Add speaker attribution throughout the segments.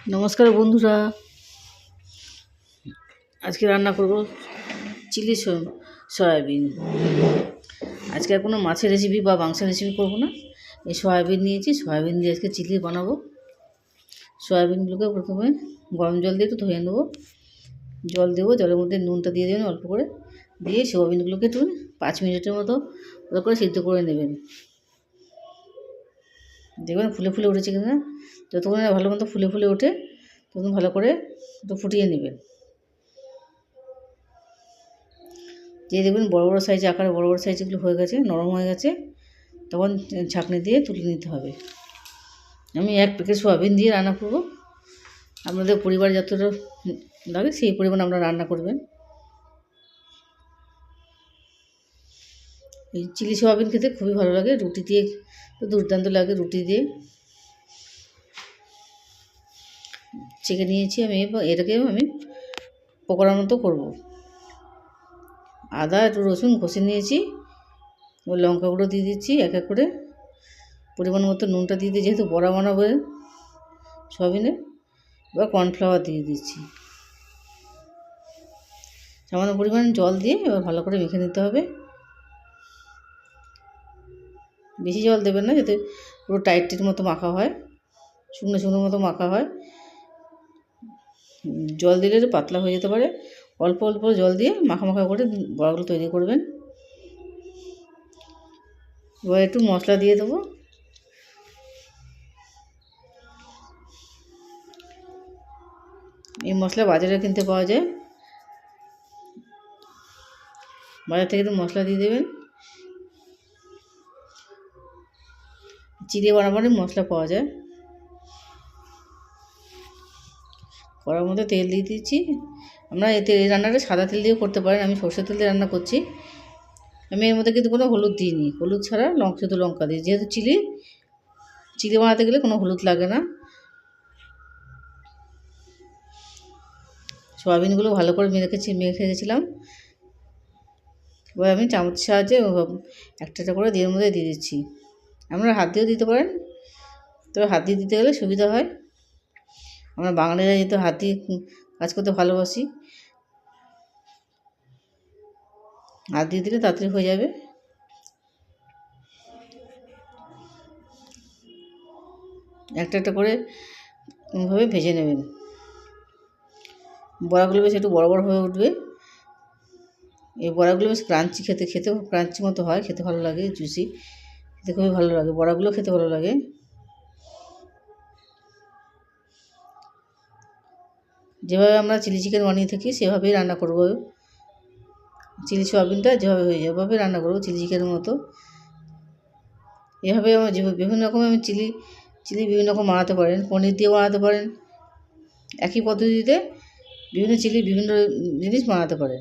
Speaker 1: নমস্কার বন্ধুরা। আজকে রান্না করব চিলি সয়াবিন। আজকে আর কোনো মাছের রেসিপি বা মাংসের রেসিপি করব না। এই সয়াবিন নিয়েছি, সয়াবিন দিয়ে আজকে চিলি বানাবো। সয়াবিনগুলোকে প্রথমে গরম জল দিয়ে একটু ধুয়ে নেব। জল দেবো, জলের মধ্যে নুনটা দিয়ে দেবেন অল্প করে। দিয়ে সয়াবিনগুলোকে একটু পাঁচ মিনিটের মতো ভালো করে সিদ্ধ করে নেবেন। দেখবেন ফুলে ফুলে উঠেছে কিনা। যতক্ষণ না ভালো মতো ফুলে ফুলে ওঠে তখন ভালো করে একটু ফুটিয়ে নেবেন দিয়ে দেখবেন বড় বড় সাইজ আকারে বড় বড় সাইজগুলো হয়ে গেছে, নরম হয়ে গেছে, তখন ছাঁকনি দিয়ে তুলে নিতে হবে। আমি এক প্যাকেট সোয়াবিন দিয়ে রান্না করব। আপনাদের পরিবার যতটা লাগে সেই পরিমাণ আপনারা রান্না করবেন। এই চিলি সোয়াবিন খেতে খুবই ভালো লাগে, রুটি দিয়ে দুর্দান্ত লাগে রুটি দিয়ে। চেকে নিয়েছি আমি, এবার এটাকে আমি পকোড়ার মতো করব। আদা, একটু রসুন ঘষে নিয়েছি ও লঙ্কা গুঁড়ো দিয়ে দিচ্ছি এক এক করে। পরিমাণ মতো নুনটা দিয়ে দিয়ে যেহেতু বড়া বানাবো সয়াবিনে এবার কর্নফ্লাওয়ার দিয়ে দিচ্ছি। সামান্য পরিমাণ জল দিয়ে এবার ভালো করে মেখে নিতে হবে। বেশি জল দেবেন না, যাতে পুরো টাইটের মতো মাখা হয়, শুকনো শুকনো মতো মাখা হয়। জল দিলে পাতলা হয়ে যেতে পারে। অল্প অল্প জল দিয়ে মাখা মাখা করে বড়াগুলো তৈরি করবেন। এবার একটু মশলা দিয়ে দেবো। এই মশলা বাজারে কিনতে পাওয়া যায়। বাজার থেকে একটু মশলা দিয়ে দেবেন। চিড়ে বানাবারে মশলা পাওয়া যায়। কড়ার মধ্যে তেল দিয়ে দিচ্ছি আপনারা এই তেল এই রান্নাটা সাদা তেল দিয়েও করতে পারেন, আমি সর্ষের তেল দিয়ে রান্না করছি। আমি এর মধ্যে কিন্তু কোনো হলুদ দিইনি। হলুদ ছাড়া লঙ্কা শুধু লঙ্কা দিই যেহেতু চিলি চিলি বানাতে গেলে কোনো হলুদ লাগে না। সয়াবিনগুলো ভালো করে মেখেছি মেখে রেখেছিলাম। এবার আমি চামচের সাহায্যে একটা একটা করে দিয়ে মধ্যে দিয়ে দিচ্ছি। আপনারা হাত দিয়েও দিতে পারেন। তবে হাত দিয়ে দিতে গেলে সুবিধা হয়। আমরা বাঙালিরা যেহেতু হাত, কাজ করতে ভালোবাসি। হাত দিয়ে দিলে তাড়াতাড়ি হয়ে যাবে। একটা একটা করে ভাবে ভেজে নেবেন। বড়াগুলো বেশ একটু বড় বড় হয়ে উঠবে। এই বড়াগুলো বেশ ক্রাঞ্চি খেতে খেতে ক্রাঞ্চি মতো হয়, খেতে ভালো লাগে, জুসি, খেতে খুবই ভালো লাগে। বড়াগুলো খেতে ভালো লাগে। যেভাবে আমরা চিলি চিকেন বানিয়ে থাকি, সেভাবেই রান্না করব। চিলি সোয়াবিনটা যেভাবে হয়ে ওভাবে রান্না করব চিলি চিকেনের মতো। এভাবে আমার বিভিন্ন রকম আমি চিলি চিলি বিভিন্ন রকম বানাতে পারেন, পনির দিয়ে বানাতে পারেন। একই পদ্ধতিতে বিভিন্ন চিলি বিভিন্ন জিনিস বানাতে পারেন।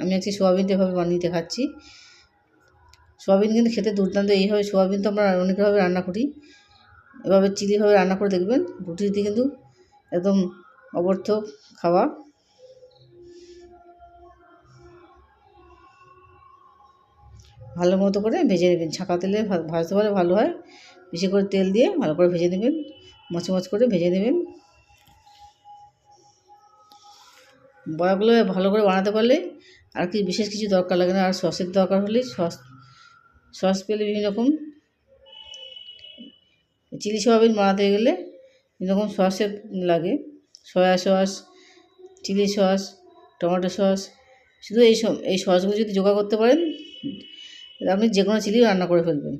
Speaker 1: আমি আজকে সোয়াবিনটা এভাবে বানিয়ে দেখাচ্ছি। সোয়াবিন কিন্তু খেতে দুর্দান্ত, এইভাবে সোয়াবিন তো আমরা অনেকভাবে রান্না করি। এভাবে চিলিভাবে রান্না করে দেখবেন, রুটিতে কিন্তু একদম অবর্থ খাওয়া। ভালো মতো করে ভেজে নেবেন। ছাঁকা তেলে ভাজতে পারলে ভালো হয়। বেশি করে তেল দিয়ে ভালো করে ভেজে নেবেন। মচমচ করে ভেজে নেবেন। বড়াগুলো ভালো করে বানাতে পারলে আর কি বিশেষ কিছু দরকার লাগে না। আর সসের দরকার হলে সস সস পেলে বিভিন্ন রকম চিলি সোয়াবিন বানাতে গেলে বিভিন্ন রকম সসের লাগে। Soya sauce, chilli sauce, tomato sauce, শুধু এই সব, এই সসগুলো যদি জোগাড় করতে পারেন, আপনি যে কোনো চিলি রান্না করে ফেলবেন।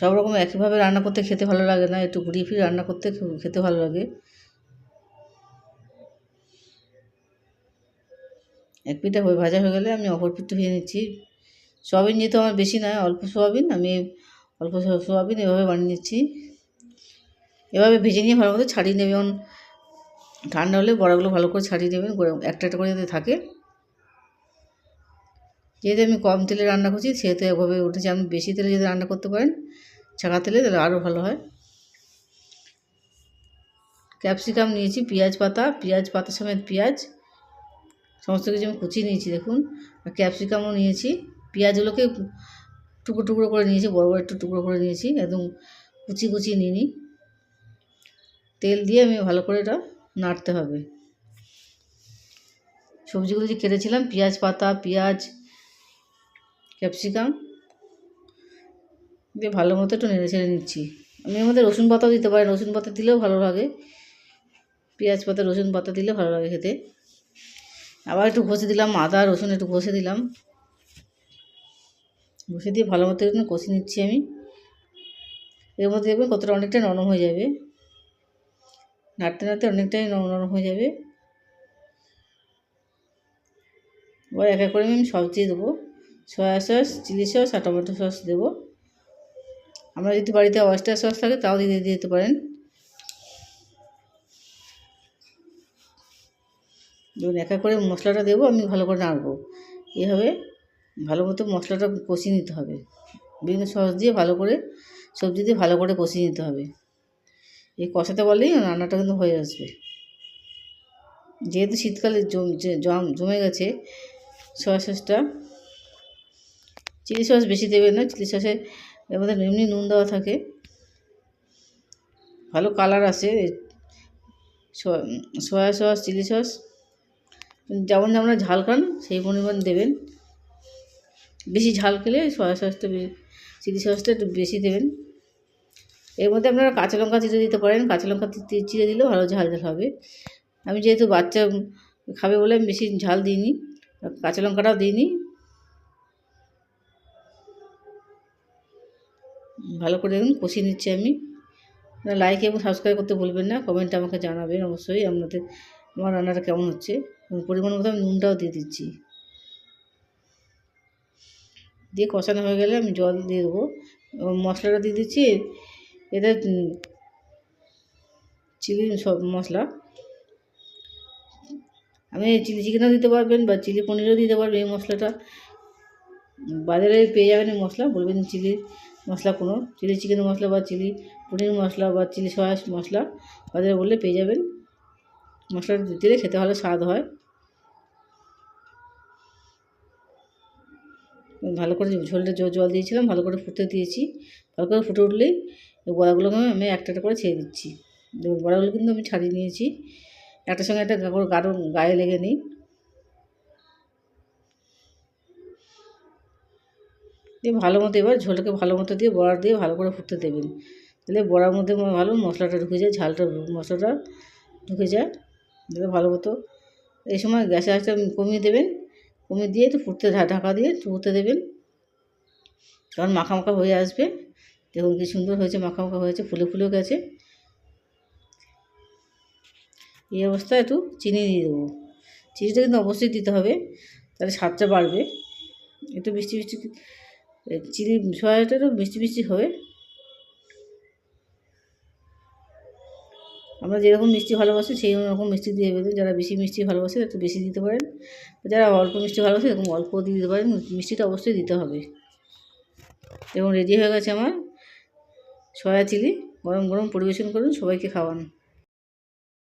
Speaker 1: সব রকম একইভাবে রান্না করতে খেতে ভালো লাগে না, একটু ঘুরিয়ে ফিরিয়ে রান্না করতে খেতে ভালো লাগে। এক পিঠটা হয়ে, ভাজা হয়ে গেলে আমি অপর পিঠটা ভেজে নিচ্ছি। সোয়াবিন যেহেতু আমার বেশি নয় অল্প সোয়াবিন, আমি অল্প সোয়াবিন এভাবে বানিয়ে নিচ্ছি। এভাবে ভেজে নিয়ে ভালো মতো ছাড়িয়ে নেবেন ঠান্ডা হলে বড়াগুলো ভালো করে ছাড়িয়ে নেবেন একটা একটা করে যাতে থাকে। যেহেতু আমি কম তেলে রান্না করছি, সেহেতু এভাবে উঠেছে। আমি বেশি তেলে যদি রান্না করতে পারেন ছাকা তেলে, তাহলে আরও ভালো হয়। ক্যাপসিকাম নিয়েছি, পেঁয়াজ পাতা পেঁয়াজ পাতা সমেত পেঁয়াজ। সমস্ত কিছু আমি কুচিয়ে নিয়েছি, দেখুন। আর ক্যাপসিকামও নিয়েছি। পেঁয়াজগুলোকে টুকরো টুকরো করে নিয়েছি, বড় বড় একটু টুকরো করে নিয়েছি, একদম কুচি কুচি নিয়ে নিই তেল দিয়ে আমি ভালো করে এটা নাড়তে হবে। সবজিগুলো যে কেটেছিলাম, পেঁয়াজ পাতা, পেঁয়াজ, ক্যাপসিকাম, দিয়ে ভালো মতো একটু নেড়ে ছেড়ে নিচ্ছি। আমি আমাদের রসুন পাতাও দিতে পারি, রসুন পাতা দিলেও ভালো লাগে। পেঁয়াজ পাতা, রসুন পাতা দিলে ভালো লাগে খেতে। আবার একটু ঘষে দিলাম, আদা, রসুন একটু ঘষে দিলাম। ঘষে দিয়ে ভালো মতো একটু কষে নিচ্ছি আমি। এর মধ্যে দেখবেন কতটা অনেকটা নরম হয়ে যাবে। নাড়তে নাড়তে অনেকটাই নরম নরম হয়ে যাবে। এবার এক এক করে আমি সব দিয়ে দেবো। সয়া সস, চিলি সস আর টমেটো সস দেবো। আমরা যদি বাড়িতে অয়েস্টার সস থাকে তাও দিয়ে দিতে পারেন। যখন এক এক করে মশলাটা দেবো, আমি ভালো করে নাড়বো। এভাবে ভালো মতো মশলাটা কষিয়ে নিতে হবে। বিভিন্ন সস দিয়ে ভালো করে, সবজি দিয়ে ভালো করে কষিয়ে নিতে হবে। এই কষাতে বললেই রান্নাটা কিন্তু হয়ে আসবে। যেহেতু শীতকালে জম জম- গেছে সয়া সসটা চিলি সস বেশি দেবেন না চিলি সসে এর মধ্যে এমনি নুন দেওয়া থাকে। ভালো কালার আসে সয়া সস চিলি সস যেমন যেমন ঝাল খান, সেই পরিমাণ দেবেন। বেশি ঝাল খেলে সয়া সসটা চিলি সসটা একটু বেশি দেবেন। এর মধ্যে আপনারা কাঁচা লঙ্কা চিড়ে দিতে পারেন। কাঁচা লঙ্কা চিড়ে দিলেও ভালো ঝাল ঝাল হবে। আমি যেহেতু বাচ্চা খাবে বলে আমি বেশি ঝাল দিইনি, কাঁচা লঙ্কাটাও দিইনি। ভালো করে দেখুন, কষিয়ে নিচ্ছি আমি। লাইক এবং সাবস্ক্রাইব করতে ভুলবেন না কমেন্টে আমাকে জানাবেন অবশ্যই আপনাদের, আমার রান্নাটা কেমন হচ্ছে। পরিমাণ মতো আমি নুনটাও দিয়ে দিচ্ছি। দিয়ে কষানো হয়ে গেলে আমি জল দিয়ে দেবো। মশলাটা দিয়ে দিচ্ছি এটা চিলি সব মশলা। আমি চিলি চিকেনও দিতে পারবেন বা চিলি পনিরও দিতে পারবেন এই মশলাটা। বাজারে পেয়ে যাবেন এই মশলা, বলবেন চিলি মশলা কোনো, চিলি চিকেন মশলা বা চিলি পনির মশলা বা চিলি সয়া মশলা, বাজারে বললে পেয়ে যাবেন। মশলাটা দিলে খেতে ভালো, স্বাদ হয়। ভালো করে ঝোলটা জল দিয়েছিলাম, ভালো করে ফুটতে দিয়েছি। ভালো করে ফুটে উঠলেই এই বড়াগুলোকে আমি একটা একটা করে ছেড়ে দিচ্ছি। বড়াগুলো কিন্তু আমি ছাড়িয়ে নিয়েছি। একটার সঙ্গে একটা কাপড় গাঢ় গায়ে লেগে নেই। দিয়ে ভালো মতো এবার ঝোলটাকে ভালো মতো দিয়ে বড়া দিয়ে ভালো করে ফুটতে দেবেন। তাহলে বড়ার মধ্যে ভালো মশলাটা ঢুকে যায়, ঝালটা মশলাটা ঢুকে যায়। তাহলে ভালো মতো এই সময় গ্যাসের আঁচটা কমিয়ে দেবেন। কমিয়ে দিয়ে একটু ফুটতে ঢাকা দিয়ে ফুটতে দেবেন। কারণ মাখা মাখা হয়ে আসবে। দেখুন কি সুন্দর হয়েছে, মাখা মাখা হয়েছে, ফুলে ফুলেও গেছে। এই অবস্থায় একটু চিনি দিয়ে দেবো। চিনিটা কিন্তু অবশ্যই দিতে হবে, তাহলে স্বাদটা বাড়বে। একটু মিষ্টি মিষ্টি চিনি সয়াটা একটু মিষ্টি মিষ্টি হবে। আমরা যেরকম মিষ্টি ভালোবাসি, সেই রকম মিষ্টি দিয়ে দেবেন। যারা বেশি মিষ্টি ভালোবাসে একটু বেশি দিতে পারেন। যারা অল্প মিষ্টি ভালোবাসে, এরকম অল্প দিয়ে দিতে পারেন। মিষ্টিটা অবশ্যই দিতে হবে। এবং রেডি হয়ে গেছে আমার। সয়া চিলি গরম গরম পরিবেশন করুন সবাইকে খাওয়ান।